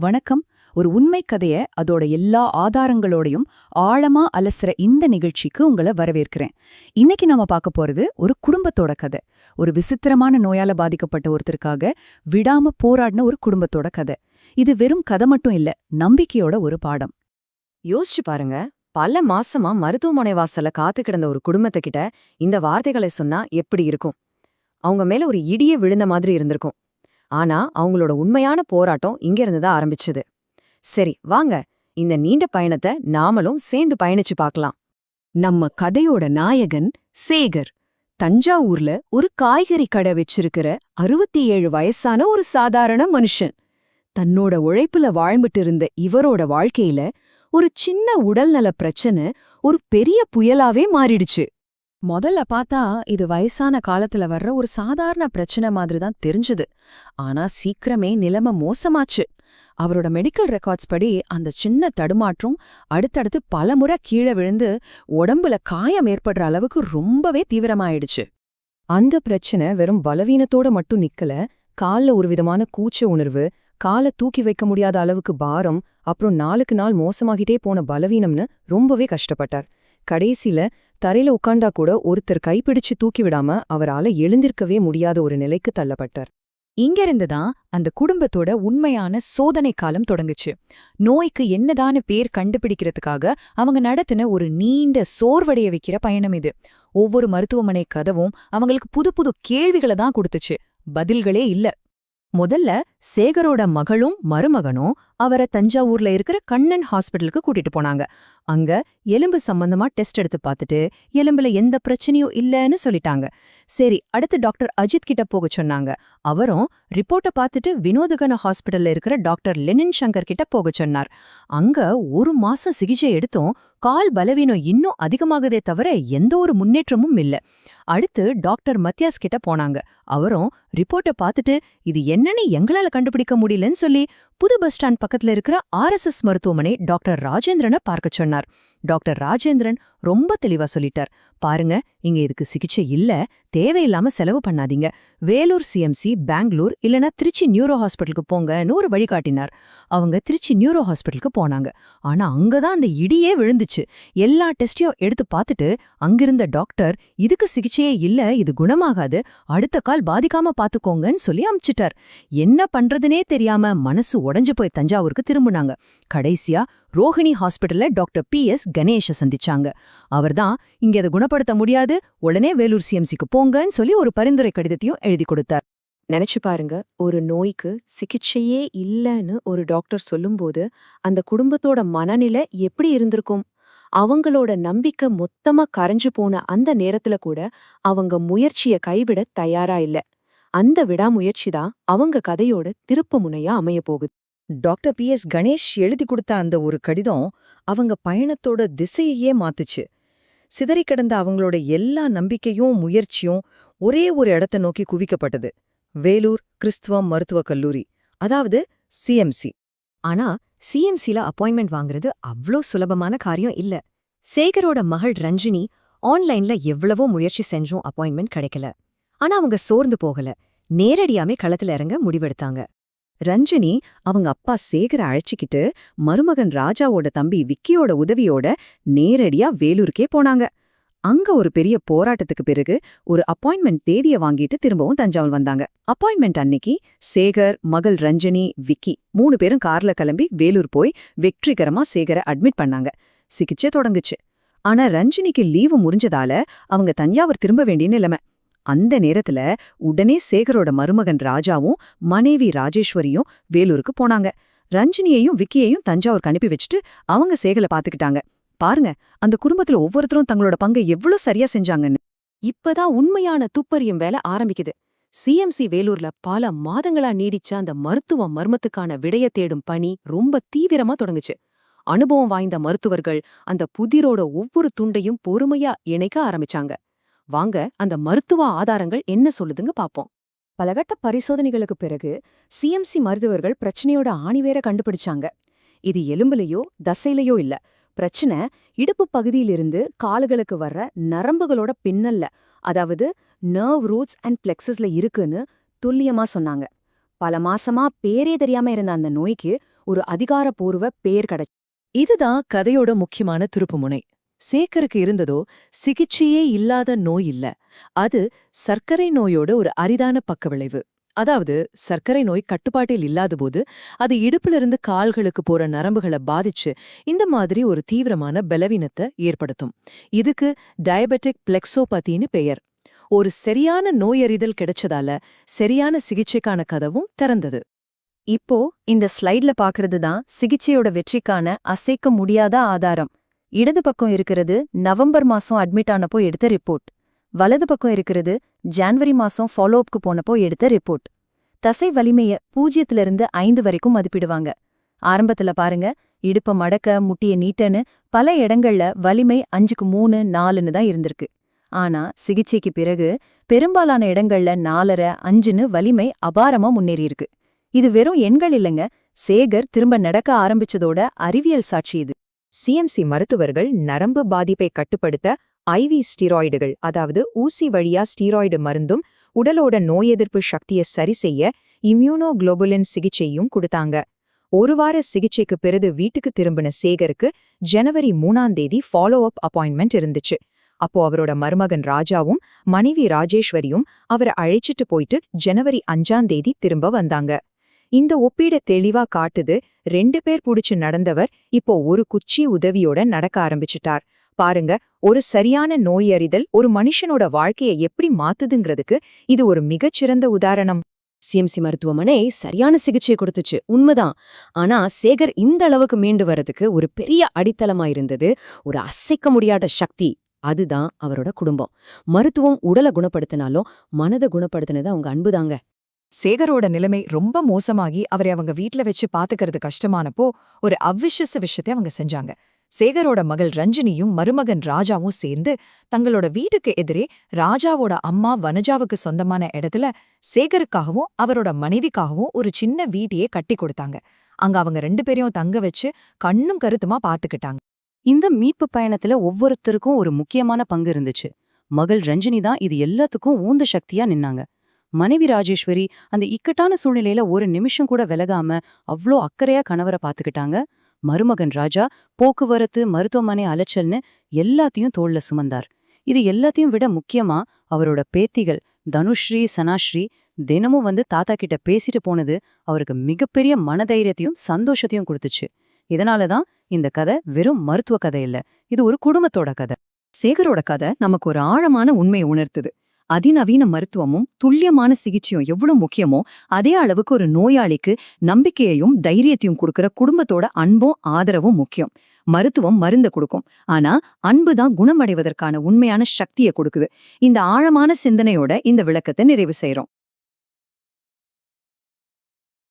வணக்கம். ஒரு உண்மை கதைய அதோட எல்லா ஆதாரங்களோடையும் ஆழமா அலசுற இந்த நிகழ்ச்சிக்கு உங்களை வரவேற்கிறேன். இன்னைக்கு நாம பார்க்க போறது ஒரு குடும்பத்தோட கதை. ஒரு விசித்திரமான நோயால பாதிக்கப்பட்ட ஒருத்தருக்காக விடாம போராடின ஒரு குடும்பத்தோட கதை. இது வெறும் கதை மட்டும் இல்ல நம்பிக்கையோட ஒரு பாடம். யோசிச்சு பாருங்க. பல மாசமா மருத்துவமனை வாசல்ல காத்து கிடந்த ஒரு குடும்பத்துக்கிட்ட இந்த வார்த்தைகளை சொன்னா எப்படி இருக்கும்? அவங்க மேல ஒரு இடியே விழுந்த மாதிரி இருந்திருக்கும். ஆனா அவங்களோட உண்மையான போராட்டம் இங்க தான் ஆரம்பிச்சது. சரி வாங்க. இந்த நீண்ட பயணத்தை நாமளும் சேர்ந்து பயணிச்சு பார்க்கலாம். நம்ம கதையோட நாயகன் சேகர். தஞ்சாவூர்ல ஒரு காய்கறி கடை வச்சிருக்கிற அறுபத்தி ஏழு வயசான ஒரு சாதாரண மனுஷன். தன்னோட உழைப்புல வாழ்ந்துட்டு இருந்த இவரோட வாழ்க்கையில ஒரு சின்ன உடல்நல பிரச்சனை ஒரு பெரிய புயலாவே மாறிடுச்சு. முதல்ல பார்த்தா இது வயசான காலத்துல வர்ற ஒரு சாதாரண பிரச்சனை மாதிரி தான் தெரிஞ்சது. ஆனா சீக்கிரமே நிலைமை மோசமாச்சு. அவரோட மெடிக்கல் ரெக்கார்ட்ஸ் படி அந்த சின்ன தடுமாற்றம் அடுத்தடுத்து பலமுறை கீழே விழுந்து உடம்புல காயம் ஏற்படுற அளவுக்கு ரொம்பவே தீவிரமாயிடுச்சு. அந்த பிரச்சனை வெறும் பலவீனத்தோட மட்டும் நிக்கல. கால்ல ஒரு விதமான கூச்ச உணர்வு காலை தூக்கி வைக்க முடியாத அளவுக்கு பாரம் அப்புறம் நாளுக்கு நாள் மோசமாகிட்டே போன பலவீனம்னு ரொம்பவே கஷ்டப்பட்டார். கடைசில தரையில உட்காண்டா கூட ஒருத்தர் கைப்பிடிச்சு தூக்கி விடாம அவரால எழுந்திருக்கவே முடியாத ஒரு நிலைக்கு தள்ளப்பட்டார். இங்கிருந்து தான் அந்த குடும்பத்தோட உண்மையான சோதனை காலம் தொடங்குச்சு. நோய்க்கு என்னதான பேர் கண்டுபிடிக்கிறதுக்காக அவங்க நடத்தின ஒரு நீண்ட சோர்வடைய வைக்கிற பயணம் இது. ஒவ்வொரு மருத்துவமனை கதவும் அவங்களுக்கு புது புது கேள்விகளை தான் கொடுத்துச்சு. பதில்களே இல்ல. முதல்ல சேகரோட மகளும் மருமகனும் அவரை தஞ்சாவூர்ல இருக்கிற கண்ணன் ஹாஸ்பிட்டலுக்கு கூட்டிட்டு போனாங்க. அங்க எலும்பு சம்பந்தமா டெஸ்ட் எடுத்து பார்த்துட்டு எலும்புல எந்த பிரச்சனையும் இல்லைன்னு சொல்லிட்டாங்க. சரி அடுத்து டாக்டர் அஜித் கிட்ட போக சொன்னாங்க. அவரும் ரிப்போர்ட்டை பார்த்துட்டு வினோதகன ஹாஸ்பிட்டல்ல இருக்கிற டாக்டர் லெனின் சங்கர் கிட்ட போக சொன்னார். அங்க ஒரு மாசம் சிகிச்சை எடுத்தும் கால் பலவீனம் இன்னும் அதிகமாகுதே தவிர எந்த ஒரு முன்னேற்றமும் இல்ல. அடுத்து டாக்டர் மத்தியாஸ் கிட்ட போனாங்க. அவரும் ரிப்போர்ட்டை பார்த்துட்டு இது என்னன்னு எங்களால கண்டுபிடிக்க முடியலன்னு சொல்லி புது பஸ் ஸ்டாண்ட் பக்கத்துல இருக்கிற ஆர்எஸ்எஸ் மருத்துவமனை டாக்டர் ராஜேந்திரனை பார்க்க சொன்னார். டாக்டர் ராஜேந்திரன் ரொம்ப தெளிவா சொல்லிட்டார். பாருங்க இங்க இதுக்கு சிகிச்சை இல்ல தேவையில்லாம செலவு பண்ணாதீங்க. வேலூர் சிஎம்சி பெங்களூர் இல்லனா திருச்சி நியூரோ ஹாஸ்பிட்டலுக்கு போங்கன்னு ஒரு வழிகாட்டினார் அவங்க திருச்சி நியூரோ ஹாஸ்பிட்டலுக்கு போனாங்க. ஆனா அங்கதான் அந்த இடியே விழுந்துச்சு. எல்லா டெஸ்டையும் எடுத்து பார்த்துட்டு அங்கிருந்த டாக்டர் இதுக்கு சிகிச்சையே இல்ல இது குணமாகாது அடுத்த கால் பாதிக்காம பாத்துக்கோங்கன்னு சொல்லி அமிச்சிட்டார். என்ன பண்றதுனே தெரியாம மனசு உடைஞ்சு போய் தஞ்சாவூருக்கு திரும்புனாங்க. கடைசியா ரோஹிணி ஹாஸ்பிட்டல்ல டாக்டர் பி எஸ் கணேஷ சந்திச்சாங்க. அவர்தான் இங்க அதை குணப்படுத்த முடியாது உடனே வேலூர் சிஎம்சிக்கு போங்கன்னு சொல்லி ஒரு பரிந்துரை கடிதத்தையும் எழுதி கொடுத்தார். நினைச்சு பாருங்க ஒரு நோய்க்கு சிகிச்சையே இல்லைன்னு ஒரு டாக்டர் சொல்லும்போது அந்த குடும்பத்தோட மனநிலை எப்படி இருந்திருக்கும்? அவங்களோட நம்பிக்கை மொத்தமா கரைஞ்சு போன அந்த நேரத்துல கூட அவங்க முயற்சிய கைவிட தயாரா இல்ல. அந்த விடாமுயற்சி தான் அவங்க கதையோட திருப்பு முனையா அமைய போகுது. டாக்டர் பி எஸ் கணேஷ் எழுதி கொடுத்த அந்த ஒரு கடிதம் அவங்க பயணத்தோட திசையையே மாத்துச்சு. சிதறி கிடந்த அவங்களோட எல்லா நம்பிக்கையும் முயற்சியும் ஒரே ஒரு இடத்த நோக்கி குவிக்கப்பட்டது. வேலூர் கிறிஸ்துவம் மருத்துவக் கல்லூரி அதாவது சிஎம்சி ஆனா சிஎம்சில அப்பாயின்மெண்ட் வாங்குறது அவ்ளோ சுலபமான காரியம் இல்ல. சேகரோட மகள் ரஞ்சினி ஆன்லைன்ல எவ்வளவோ முயற்சி செஞ்சும் அப்பாயின்மெண்ட் கிடைக்கல. ஆனா அவங்க சோர்ந்து போகல. நேரடியாமே களத்துல இறங்க முடிவெடுத்தாங்க. ரஞ்சினி அவங்க அப்பா சேகர அழைச்சிக்கிட்டு மருமகன் ராஜாவோட தம்பி விக்கியோட உதவியோட நேரடியா வேலூருக்கே போனாங்க. அங்க ஒரு பெரிய போராட்டத்துக்கு பிறகு ஒரு அப்பாயின்மெண்ட் தேதிய வாங்கிட்டு திரும்பவும் தஞ்சாவூர் வந்தாங்க. அப்பாயின்மெண்ட் அன்னைக்கு சேகர் மகள் ரஞ்சனி விக்கி மூணு பேரும் கார்ல கிளம்பி வேலூர் போய் வெற்றிகரமா சேகரை அட்மிட் பண்ணாங்க. சிகிச்சை தொடங்குச்சு. ஆனா ரஞ்சினிக்கு லீவு முறிஞ்சதால அவங்க தஞ்சாவூர் திரும்ப வேண்டிய நிலைமை. அந்த நேரத்துல உடனே சேகரோட மருமகன் ராஜாவும் மனைவி ராஜேஸ்வரியும் வேலூருக்கு போனாங்க. ரஞ்சினியையும் விக்கியையும் தஞ்சாவூருக்கு அனுப்பி வச்சுட்டு அவங்க சேகலை பாத்துக்கிட்டாங்க பாருங்க அந்த குடும்பத்துல ஒவ்வொருத்தரும் தங்களோட பங்கை எவ்வளவு சரியா செஞ்சாங்கன்னு. இப்பதான் உண்மையான துப்பறியும் வேலை ஆரம்பிக்குது. சிஎம்சி வேலூர்ல பல மாதங்களா நீடிச்ச அந்த மருத்துவ மர்மத்துக்கான விடைய தேடும் பணி ரொம்ப தீவிரமா தொடங்குச்சு. அனுபவம் வாய்ந்த மருத்துவர்கள் அந்த புதிரோட ஒவ்வொரு துண்டையும் பொறுமையா இணைக்க ஆரம்பிச்சாங்க. வாங்க அந்த மருத்துவ ஆதாரங்கள் என்ன சொல்லுதுங்க பாப்போம். பலகட்ட பரிசோதனைகளுக்கு பிறகு சிஎம்சி மருத்துவர்கள் பிரச்சனையோட ஆணிவேர கண்டுபிடிச்சாங்க. இது எலும்புலையோ தசையிலையோ இல்ல. பிரச்சனை இடுப்பு பகுதியிலிருந்து காலுகளுக்கு வர்ற நரம்புகளோட பின்னல்ல அதாவது நர்வ் ரூட்ஸ் அண்ட் பிளெக்ஸஸ்ல இருக்குன்னு துல்லியமா சொன்னாங்க. பல மாசமா பேரே தெரியாம இருந்த அந்த நோய்க்கு ஒரு அதிகாரப்பூர்வ பேர் கிடைச்சு இதுதான் கதையோட முக்கியமான திருப்புமுனை சேகருக்கு இருந்ததோ சிகிச்சையே இல்லாத நோய் இல்ல. அது சர்க்கரை நோயோட ஒரு அரிதான பக்கவிளைவு. அதாவது சர்க்கரை நோய் கட்டுப்பாட்டில் இல்லாதபோது அது இடுப்பிலிருந்து கால்களுக்கு போற நரம்புகளை பாதிச்சு இந்த மாதிரி ஒரு தீவிரமான பலவீனத்தை ஏற்படுத்தும். இதுக்கு டயபெட்டிக் பிளெக்ஸோபத்தின்னு பெயர். ஒரு சரியான நோயறிதல் கிடைச்சதால சரியான சிகிச்சைக்கான கதவும் திறந்தது. இப்போ இந்த ஸ்லைட்ல பாக்குறது தான் சிகிச்சையோட வெற்றிக்கான அசைக்க முடியாத ஆதாரம். இடது பக்கம் இருக்கிறது நவம்பர் மாசம் அட்மிட் ஆனப்போ எடுத்த ரிப்போர்ட் வலது பக்கம் இருக்கிறது ஜான்வரி மாசம் ஃபாலோ அப்க்கு போனப்போ எடுத்த ரிப்போர்ட் தசை வலிமைய பூஜ்யத்திலிருந்து ஐந்து வரைக்கும் மதிப்பிடுவாங்க. ஆரம்பத்துல பாருங்க இடுப்ப மடக்க முட்டிய நீட்டன்னு பல இடங்கள்ல வலிமை அஞ்சுக்கு மூணு நாலுன்னு தான் இருந்திருக்கு. ஆனா சிகிச்சைக்கு பிறகு பெரும்பாலான இடங்கள்ல நாலரை அஞ்சுன்னு வலிமை அபாரமா முன்னேறியிருக்கு. இது வெறும் எண்கள் இல்லைங்க சேகர் திரும்ப நடக்க ஆரம்பிச்சதோட அறிவியல் சாட்சி இது. சிஎம்சி மருத்துவர்கள் நரம்பு பாதிப்பை கட்டுப்படுத்த ஐவி ஸ்டீராய்டுகள் அதாவது ஊசி வழியா ஸ்டீராய்டு மருந்தும் உடலோட நோய் எதிர்ப்பு சக்தியை சரி செய்ய இம்யூனோகுளோபுலின் சிகிச்சையும் கொடுத்தாங்க. ஒரு வார சிகிச்சைக்கு பிறகு வீட்டுக்கு திரும்பின சேகருக்கு ஜனவரி மூணாம் தேதி ஃபாலோ அப் அப்பாயின்மெண்ட் இருந்துச்சு. அப்போ அவரோட மருமகன் ராஜாவும் மனைவி ராஜேஸ்வரியும் அவரை அழைச்சிட்டு போயிட்டு ஜனவரி அஞ்சாம் தேதி திரும்ப வந்தாங்க. இந்த ஒப்பீட தெளிவா காட்டுது. ரெண்டு பேர் புடிச்சு நடந்தவர் இப்போ ஒரு குச்சி உதவியோட நடக்க ஆரம்பிச்சிட்டார். பாருங்க ஒரு சரியான நோயறிதல் ஒரு மனுஷனோட வாழ்க்கைய எப்படி மாத்துதுங்கிறதுக்கு இது ஒரு மிகச்சிறந்த உதாரணம். சிஎம்சி மருத்துவமனை சரியான சிகிச்சை கொடுத்துச்சு. உண்மைதான். ஆனா சேகர் இந்த அளவுக்கு மீண்டு வர்றதுக்கு ஒரு பெரிய அடித்தளமா இருந்தது. ஒரு அசைக்க முடியாத சக்தி. அதுதான் அவரோட குடும்பம். மருத்துவம் உடலை குணப்படுத்தினாலும் மனதை குணப்படுத்தினது அவங்க அன்புதாங்க. சேகரோட நிலைமை ரொம்ப மோசமாகி அவரை அவங்க வீட்ல வச்சு பாத்துக்கிறது கஷ்டமானப்போ ஒரு அவ்விஷச விஷயத்தை அவங்க செஞ்சாங்க. சேகரோட மகள் ரஞ்சினியும் மருமகன் ராஜாவும் சேர்ந்து தங்களோட வீட்டுக்கு எதிரே ராஜாவோட அம்மா வனஜாவுக்கு சொந்தமான இடத்துல சேகருக்காகவும் அவரோட மனைவிக்காகவும் ஒரு சின்ன வீட்டையே கட்டி கொடுத்தாங்க. அங்க அவங்க ரெண்டு பேரையும் தங்க வச்சு கண்ணும் கருத்துமா பாத்துக்கிட்டாங்க. இந்த மீட்பு பயணத்துல ஒவ்வொருத்தருக்கும் ஒரு முக்கியமான பங்கு இருந்துச்சு. மகள் ரஞ்சினி தான் இது எல்லாத்துக்கும் ஊந்து சக்தியா நின்னாங்க. மனைவி ராஜேஸ்வரி அந்த இக்கட்டான சூழ்நிலையில ஒரு நிமிஷம் கூட விலகாம அவ்ளோ அக்கறையா கணவரை பாத்துக்கிட்டாங்க. மருமகன் ராஜா போக்குவரத்து மருத்துவமனை அலைச்சல்னு எல்லாத்தையும் தோள்ல சுமந்தார். இது எல்லாத்தையும் விட முக்கியமா அவரோட பேத்திகள் தனுஸ்ரீ சனாஸ்ரீ தினமும் வந்து தாத்தா கிட்ட பேசிட்டு போனது அவருக்கு மிகப்பெரிய மனதைரியத்தையும் சந்தோஷத்தையும் கொடுத்துச்சு. இதனால தான் இந்த கதை வெறும் மருத்துவ கதை இல்ல இது ஒரு குடும்பத்தோட கதை. சேகரோட கதை நமக்கு ஒரு ஆழமான உண்மையை உணர்த்துது. அதிநவீன மருத்துவமும் துல்லியமான சிகிச்சையும் எவ்வளவு முக்கியமோ அதே அளவுக்கு ஒரு நோயாளிக்கு நம்பிக்கையையும் தைரியத்தையும் கொடுக்கிற குடும்பத்தோட அன்பும் ஆதரவும் முக்கியம். மருத்துவம் மருந்த கொடுக்கும். ஆனா அன்பு தான் குணமடைவதற்கான உண்மையான சக்தியை கொடுக்குது. இந்த ஆழமான சிந்தனையோட இந்த விளக்கத்தை நிறைவு செய்யறோம்